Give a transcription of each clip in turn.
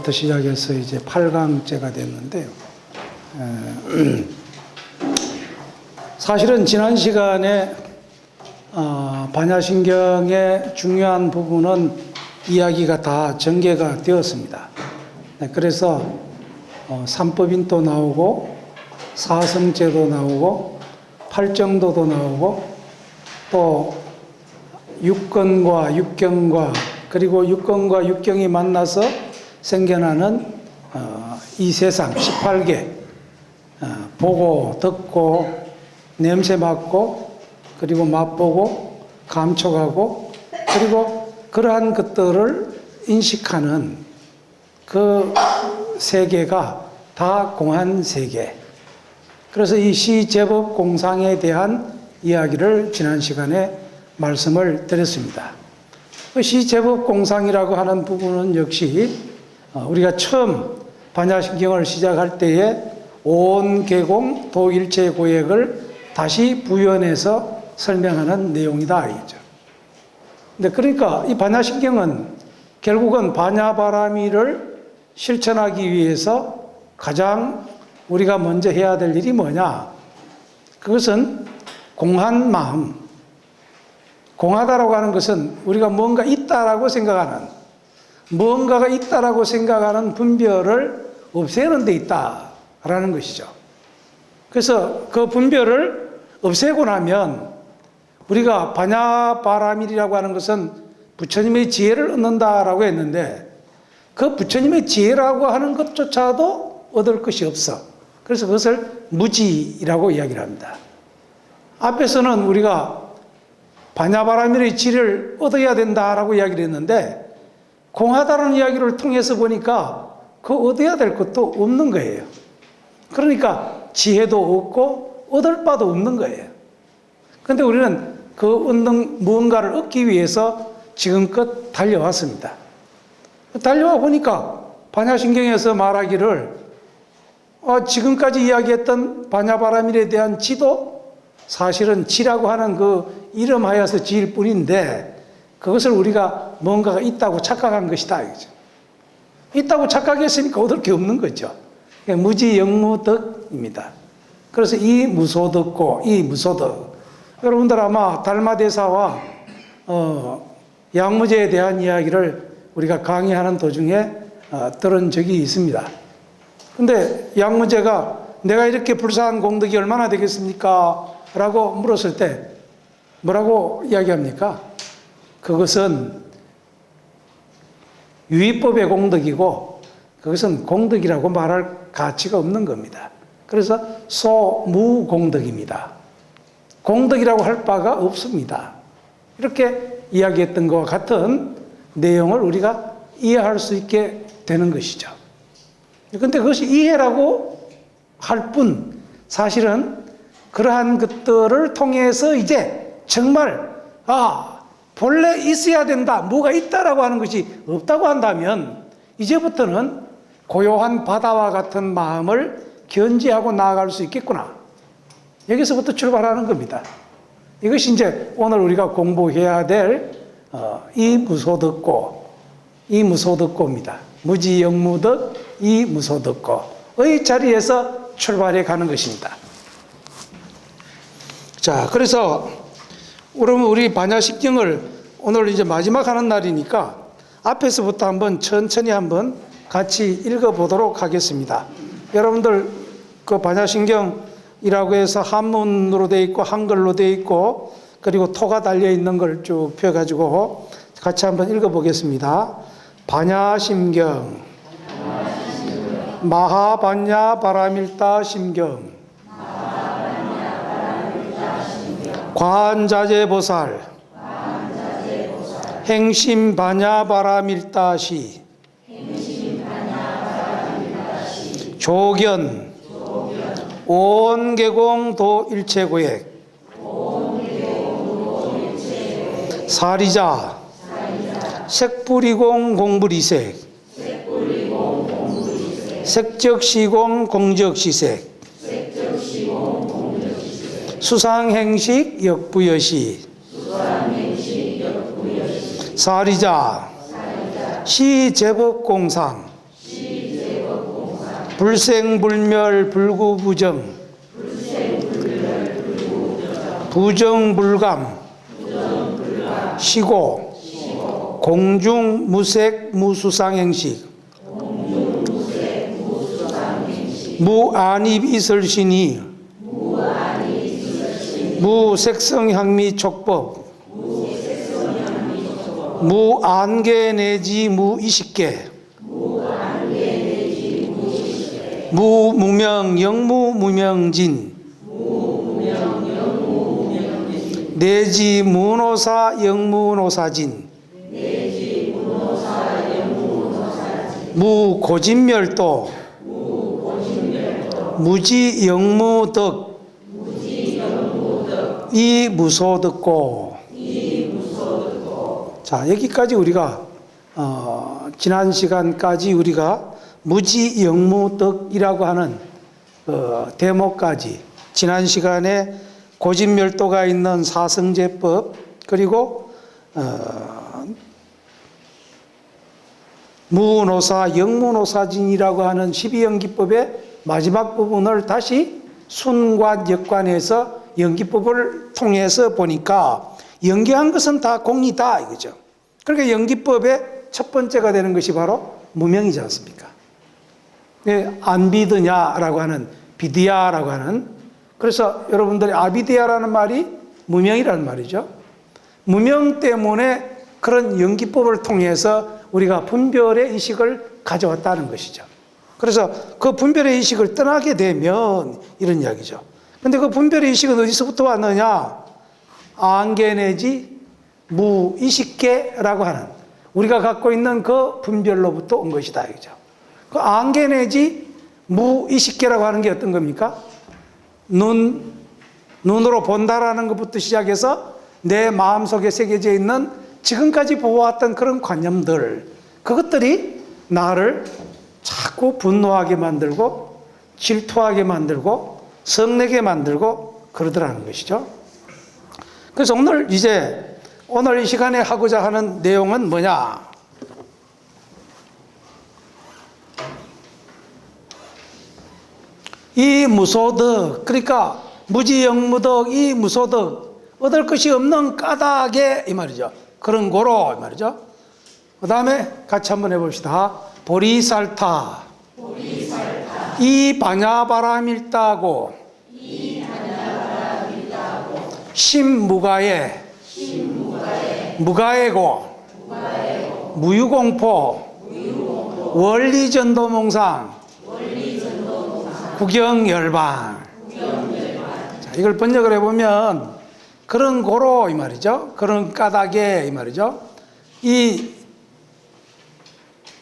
로부터 시작해서 이제 8강째가 됐는데요. 에, 사실은 지난 시간에 어, 반야신경의 중요한 부분은 이야기가 다 전개가 되었습니다. 네, 그래서 어, 삼법인도 나오고 사성제도 나오고 팔정도도 나오고 또 육건과 육경과 그리고 육건과 육경이 만나서 생겨나는 어, 이 세상 18개 어, 보고 듣고 냄새 맡고 그리고 맛보고 감촉하고 그리고 그러한 것들을 인식하는 그 세계가 다 공한 세계. 그래서 이 시제법 공상에 대한 이야기를 지난 시간에 말씀을 드렸습니다. 그 시제법 공상이라고 하는 부분은 역시 어, 우리가 처음 반야신경을 시작할 때에 온 개공 도일체 고액을 다시 부연해서 설명하는 내용이다 알겠죠. 근데 그러니까 이 반야신경은 결국은 반야바라미를 실천하기 위해서 가장 우리가 먼저 해야 될 일이 뭐냐? 그것은 공한 마음. 공하다라고 하는 것은 우리가 뭔가 있다라고 생각하는 뭔가가 있다라고 생각하는 분별을 없애는 데 있다라는 것이죠. 그래서 그 분별을 없애고 나면 우리가 반야바라밀이라고 하는 것은 부처님의 지혜를 얻는다라고 했는데 그 부처님의 지혜라고 하는 것조차도 얻을 것이 없어. 그래서 그것을 무지라고 이야기를 합니다. 앞에서는 우리가 반야바라밀의 지를 얻어야 된다라고 이야기를 했는데 공하다는 이야기를 통해서 보니까 그 얻어야 될 것도 없는 거예요. 그러니까 지혜도 없고 얻을 바도 없는 거예요. 근데 우리는 그 얻는 무언가를 얻기 위해서 지금껏 달려왔습니다. 달려와 보니까 반야신경에서 말하기를 어, 지금까지 이야기했던 반야바라밀에 대한 지도 사실은 지라고 하는 그 이름하여서 지일 뿐인데 그것을 우리가 뭔가가 있다고 착각한 것이다. 이거죠. 있다고 착각했으니까 얻을 게 없는 거죠. 무지 영무덕입니다. 그래서 이 무소덕고 이 무소덕. 여러분들 아마 달마대사와 어, 양무제에 대한 이야기를 우리가 강의하는 도중에 어, 들은 적이 있습니다. 근데 양무제가 내가 이렇게 불사한 공덕이 얼마나 되겠습니까? 라고 물었을 때 뭐라고 이야기합니까? 그것은 유의법의 공덕이고 그것은 공덕이라고 말할 가치가 없는 겁니다. 그래서 소무공덕입니다. 공덕이라고 할 바가 없습니다. 이렇게 이야기했던 것과 같은 내용을 우리가 이해할 수 있게 되는 것이죠. 근데 그것이 이해라고 할 뿐, 사실은 그러한 것들을 통해서 이제 정말, 아, 본래 있어야 된다, 뭐가 있다라고 하는 것이 없다고 한다면, 이제부터는 고요한 바다와 같은 마음을 견지하고 나아갈 수 있겠구나. 여기서부터 출발하는 겁니다. 이것이 이제 오늘 우리가 공부해야 될, 어, 이 무소득고, 이 무소득고입니다. 무지영무득, 이 무소득고의 자리에서 출발해 가는 것입니다. 자, 그래서 그러면 우리 반야식경을 오늘 이제 마지막 하는 날이니까 앞에서부터 한번 천천히 한번 같이 읽어보도록 하겠습니다. 여러분들 그 반야신경이라고 해서 한문으로 되어 있고 한글로 되어 있고 그리고 토가 달려 있는 걸 쭉 펴가지고 같이 한번 읽어보겠습니다. 반야심경, 마하반야 바라밀다 심경, 관자재보살, 행심반야바라밀다시, 조견, 온계공 도일체고액, 사리자, 색불이공 공불이색, 색적시공 공적시색, 수상행식 역부여시, 사리자, 시제법공상, 불생불멸 불구부정. 부정불감. 시고. 공중무색 무수상행식. 무안입이설신이 무색성 향미 촉법. 무안개 내지 무이식계. 무무명 영무 무명진. 내지 무노사 영무노사진. 무고진멸도. 무지 영무덕 이 무소 듣고. 자 여기까지 우리가 어, 지난 시간까지 우리가 무지 영무덕이라고 하는 어, 대목까지 지난 시간에 고진멸도가 있는 사성제법 그리고 어, 무노사 영무노사진이라고 하는 12연기법의 마지막 부분을 다시 순관 역관에서 연기법을 통해서 보니까 연기한 것은 다 공이다 이거죠. 그러니까 연기법의 첫 번째가 되는 것이 바로 무명이지 않습니까? 예, 안비드냐라고 하는 비디야라고 하는 그래서 여러분들이 아비디야라는 말이 무명이라는 말이죠. 무명 때문에 그런 연기법을 통해서 우리가 분별의 의식을 가져왔다는 것이죠. 그래서 그 분별의 의식을 떠나게 되면 이런 이야기죠. 근데 그 분별의 의식은 어디서부터 왔느냐? 안개 내지 무의식계라고 하는 우리가 갖고 있는 그 분별로부터 온 것이다. 이거죠. 그 안개 내지 무의식계라고 하는 게 어떤 겁니까? 눈, 눈으로 본다라는 것부터 시작해서 내 마음속에 새겨져 있는 지금까지 보아왔던 그런 관념들, 그것들이 나를 자꾸 분노하게 만들고 질투하게 만들고 성내게 만들고 그러더라는 것이죠. 그래서 오늘 이제 오늘 이 시간에 하고자 하는 내용은 뭐냐? 이 무소득, 그러니까 무지영무덕, 이 무소득, 얻을 것이 없는 까닭에 이 말이죠. 그런 고로 이 말이죠. 그 다음에 같이 한번 해봅시다. 보리살타. 이 반야바람일다고. 신무가에. 무가에고. 무유공포. 원리전도몽상. 구경열반. 자, 이걸 번역을 해보면 그런 고로 이 말이죠. 그런 까닭에 이 말이죠. 이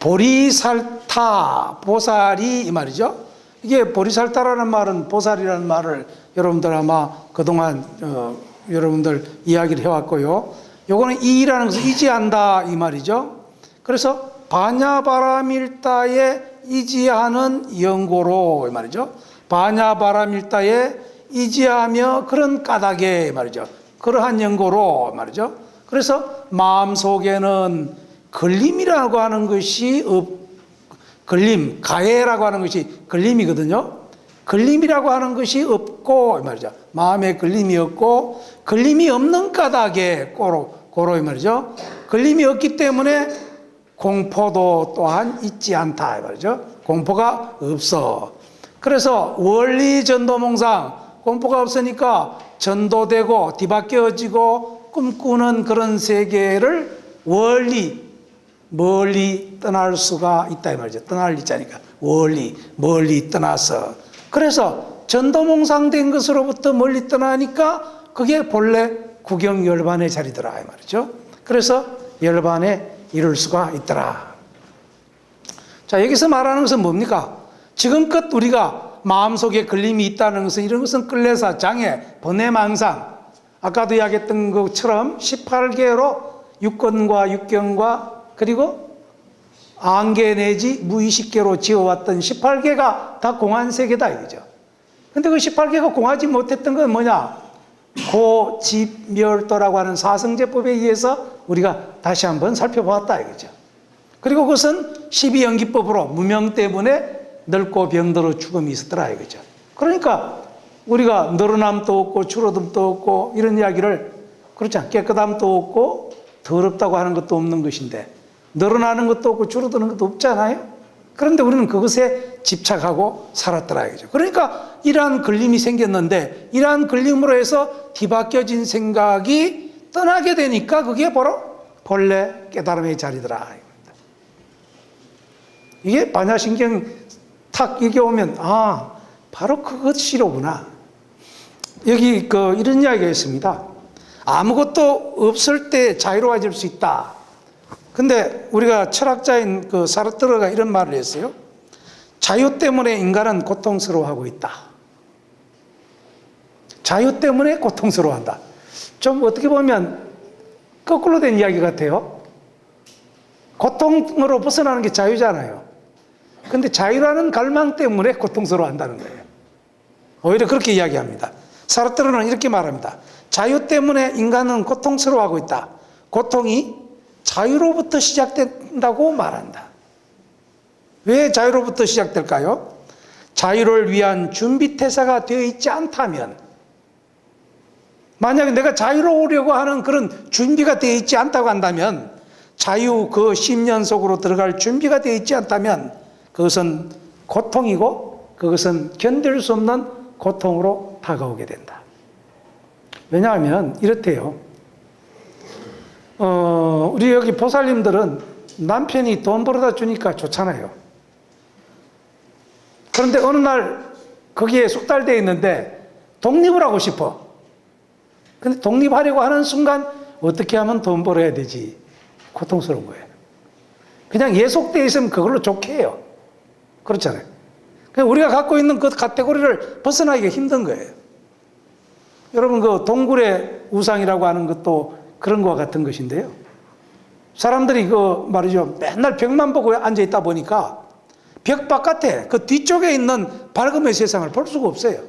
보리살타 보살이 이 말이죠. 이게 보리살타라는 말은 보살이라는 말을 여러분들 아마 그동안 어, 여러분들 이야기를 해왔고요. 요거는 이라는 것을 이지한다 이 말이죠. 그래서 바냐바라밀다에 이지하는 영고로 이 말이죠. 바냐바라밀다에 이지하며 그런 까닭에 말이죠. 그러한 연고로 말이죠. 그래서 마음 속에는 걸림이라고 하는 것이 없, 걸림, 가해라고 하는 것이 걸림이거든요. 걸림이라고 하는 것이 없고 말이죠. 마음에 걸림이 없고 걸림이 없는 까닭에 고로 고로 이 말이죠. 걸림이 없기 때문에 공포도 또한 있지 않다 이 말이죠. 공포가 없어. 그래서 원리 전도몽상 공포가 없으니까 전도되고 뒤바뀌어지고 꿈꾸는 그런 세계를 원리 멀리 떠날 수가 있다 이 말이죠. 떠날 있자니까 원리 멀리 떠나서 그래서 전도몽상된 것으로부터 멀리 떠나니까 그게 본래 구경 열반의 자리더라 이 말이죠. 그래서 열반에 이룰 수가 있더라. 자 여기서 말하는 것은 뭡니까? 지금껏 우리가 마음속에 걸림이 있다는 것은 이런 것은 끌레사, 장애, 번뇌망상 아까도 이야기했던 것처럼 18개로 육권과 육경과 그리고 안개 내지 무의식계로 지어왔던 18개가 다 공안세계다 이거죠. 근데 그 18개가 공하지 못했던 건 뭐냐? 고집멸도라고 하는 사성제법에 의해서 우리가 다시 한번 살펴보았다 이거죠. 그리고 그것은 12연기법으로 무명 때문에 늙고 병들어 죽음이 있었더라 이거죠. 그러니까 우리가 늘어남도 없고 줄어듦도 없고 이런 이야기를 그렇죠. 깨끗함도 없고 더럽다고 하는 것도 없는 것인데 늘어나는 것도 없고 줄어드는 것도 없잖아요. 그런데 우리는 그것에 집착하고 살았더라 이거죠. 그러니까 이러한 걸림이 생겼는데 이러한 걸림으로 해서 뒤바뀌어진 생각이 떠나게 되니까 그게 바로 본래 깨달음의 자리더라. 이게 반야신경 탁 이게 오면 아 바로 그것이로구나. 여기 그 이런 이야기가 있습니다. 아무것도 없을 때 자유로워질 수 있다. 근데 우리가 철학자인 그 사르트르가 이런 말을 했어요. 자유 때문에 인간은 고통스러워하고 있다. 자유 때문에 고통스러워한다. 좀 어떻게 보면 거꾸로 된 이야기 같아요. 고통으로 벗어나는 게 자유잖아요. 근데 자유라는 갈망 때문에 고통스러워한다는 거예요. 오히려 그렇게 이야기합니다. 사르트르는 이렇게 말합니다. 자유 때문에 인간은 고통스러워하고 있다. 고통이 자유로부터 시작된다고 말한다. 왜 자유로부터 시작될까요? 자유를 위한 준비 태세가 되어 있지 않다면, 만약에 내가 자유로우려고 하는 그런 준비가 되어 있지 않다고 한다면, 자유 그 10년 속으로 들어갈 준비가 되어 있지 않다면, 그것은 고통이고, 그것은 견딜 수 없는 고통으로 다가오게 된다. 왜냐하면 이렇대요. 어, 우리 여기 보살님들은 남편이 돈 벌어다 주니까 좋잖아요. 그런데 어느 날 거기에 숙달되어 있는데 독립을 하고 싶어. 근데 독립하려고 하는 순간 어떻게 하면 돈 벌어야 되지? 고통스러운 거예요. 그냥 예속되어 있으면 그걸로 좋게 해요. 그렇잖아요. 우리가 갖고 있는 그 카테고리를 벗어나기가 힘든 거예요. 여러분 그 동굴의 우상이라고 하는 것도 그런 것과 같은 것인데요. 사람들이 그 말이죠. 맨날 벽만 보고 앉아 있다 보니까 벽 바깥에 그 뒤쪽에 있는 밝음의 세상을 볼 수가 없어요.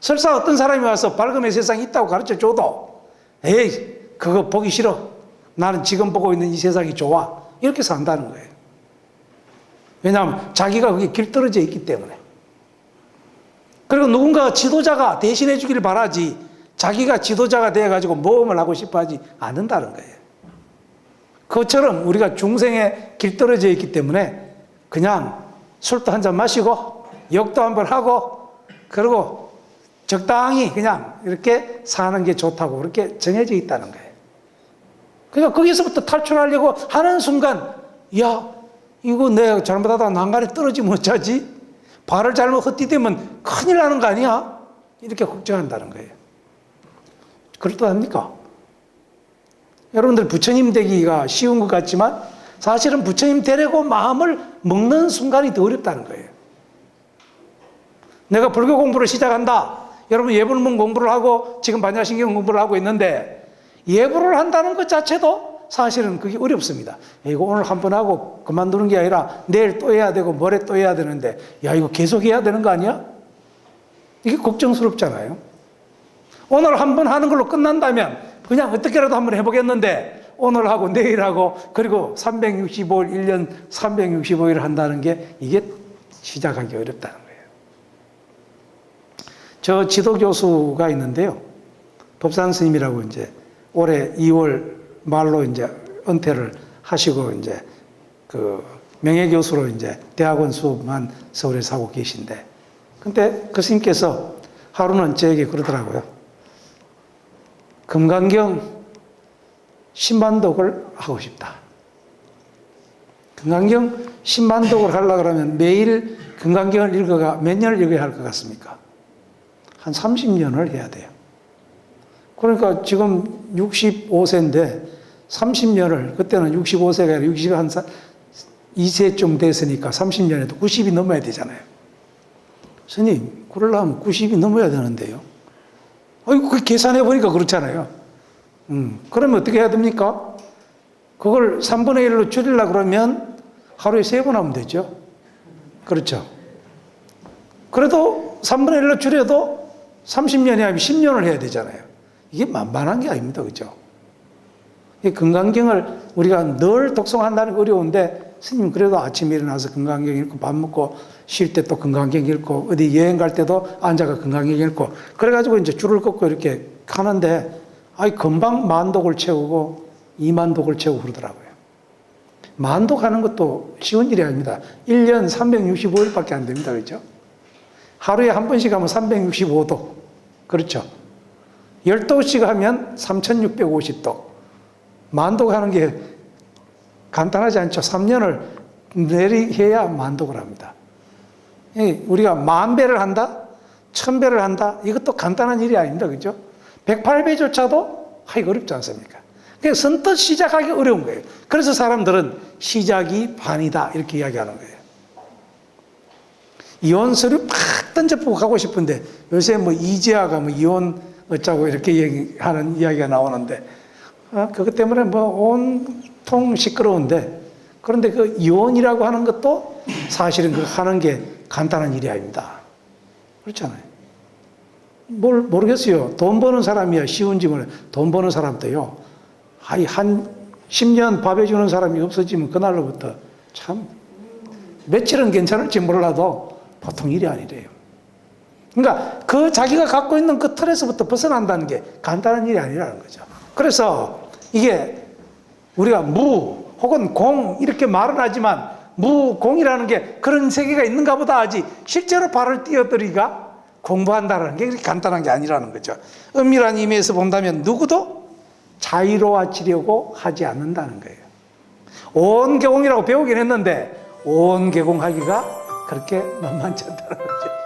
설사 어떤 사람이 와서 밝음의 세상이 있다고 가르쳐 줘도 에이, 그거 보기 싫어. 나는 지금 보고 있는 이 세상이 좋아. 이렇게 산다는 거예요. 왜냐하면 자기가 거기 길 떨어져 있기 때문에. 그리고 누군가 지도자가 대신해 주기를 바라지 자기가 지도자가 되어가지고 모험을 하고 싶어 하지 않는다는 거예요. 그것처럼 우리가 중생에 길 떨어져 있기 때문에 그냥 술도 한 잔 마시고 욕도 한 번 하고 그리고 적당히 그냥 이렇게 사는 게 좋다고 그렇게 정해져 있다는 거예요. 그러니까 거기서부터 탈출하려고 하는 순간 야 이거 내가 잘못하다가 난간에 떨어지면 어쩌지? 발을 잘못 헛디디면 큰일 나는 거 아니야? 이렇게 걱정한다는 거예요. 그렇다합니까? 여러분들 부처님 되기가 쉬운 것 같지만 사실은 부처님 되려고 마음을 먹는 순간이 더 어렵다는 거예요. 내가 불교 공부를 시작한다. 여러분 예불문 공부를 하고 지금 반야신경 공부를 하고 있는데 예불을 한다는 것 자체도 사실은 그게 어렵습니다. 이거 오늘 한 번 하고 그만두는 게 아니라 내일 또 해야 되고 모레 또 해야 되는데 야 이거 계속 해야 되는 거 아니야? 이게 걱정스럽잖아요. 오늘 한 번 하는 걸로 끝난다면 그냥 어떻게라도 한번 해보겠는데 오늘 하고 내일 하고 그리고 365일, 1년 365일 한다는 게 이게 시작하기 어렵다는 거예요. 저 지도 교수가 있는데요. 법산 스님이라고 이제 올해 2월 말로 이제 은퇴를 하시고 이제 그 명예 교수로 이제 대학원 수업만 서울에서 하고 계신데 근데 그 스님께서 하루는 저에게 그러더라고요. 금강경 신반독을 하고 싶다. 금강경 신반독을 하려고 그러면 매일 금강경을 읽어가 몇 년을 읽어야 할 것 같습니까? 한 30년을 해야 돼요. 그러니까 지금 65세인데 30년을 그때는 65세가 아니라 60한 2세쯤 됐으니까 30년에도 90이 넘어야 되잖아요. 스님, 그러려면 90이 넘어야 되는데요. 아이고, 그 계산해 보니까 그렇잖아요. 음, 그러면 어떻게 해야 됩니까? 그걸 3분의 1로 줄이려고 그러면 하루에 세 번 하면 되죠. 그렇죠. 그래도 3분의 1로 줄여도 30년이 아니면 10년을 해야 되잖아요. 이게 만만한 게 아닙니다. 그죠? 이 건강경을 우리가 늘 독송한다는 게 어려운데 스님 그래도 아침에 일어나서 건강경 읽고 밥 먹고 쉴 때 또 건강경 읽고 어디 여행 갈 때도 앉아가 건강경 읽고 그래가지고 이제 줄을 긋고 이렇게 하는데 아이 금방 만독을 채우고 이만독을 채우고 그러더라고요. 만독 하는 것도 쉬운 일이 아닙니다. 1년 365일밖에 안 됩니다. 그렇죠? 하루에 한 번씩 하면 365도. 그렇죠? 10도씩 하면 3650도. 만독 하는 게 간단하지 않죠. 3년을 내리해야 만독을 합니다. 예, 우리가 만 배를 한다? 천 배를 한다? 이것도 간단한 일이 아닙니다. 그죠? 108배조차도 하기 어렵지 않습니까? 그냥 선뜻 시작하기 어려운 거예요. 그래서 사람들은 시작이 반이다. 이렇게 이야기하는 거예요. 이혼 서류 팍 던져보고 가고 싶은데 요새 뭐 이지아가 뭐 이혼 어쩌고 이렇게 얘기하는 이야기가 나오는데 어, 그것 때문에 뭐 온통 시끄러운데 그런데 그 이혼이라고 하는 것도 사실은 그 하는 게 간단한 일이 아닙니다. 그렇잖아요. 뭘 모르겠어요. 돈 버는 사람이야 쉬운지 모르. 돈 버는 사람도요. 아이 한 10년 밥 해 주는 사람이 없어지면 그날로부터 참 며칠은 괜찮을지 몰라도 보통 일이 아니래요. 그러니까 그 자기가 갖고 있는 그 틀에서부터 벗어난다는 게 간단한 일이 아니라는 거죠. 그래서 이게 우리가 무 혹은 공 이렇게 말은 하지만 무공이라는 게 그런 세계가 있는가 보다 하지 실제로 발을 띄어들이가 공부한다는 게 그렇게 간단한 게 아니라는 거죠. 은밀한 의미에서 본다면 누구도 자유로워지려고 하지 않는다는 거예요. 온 개공이라고 배우긴 했는데 온 개공하기가 그렇게 만만치 않다는 거죠.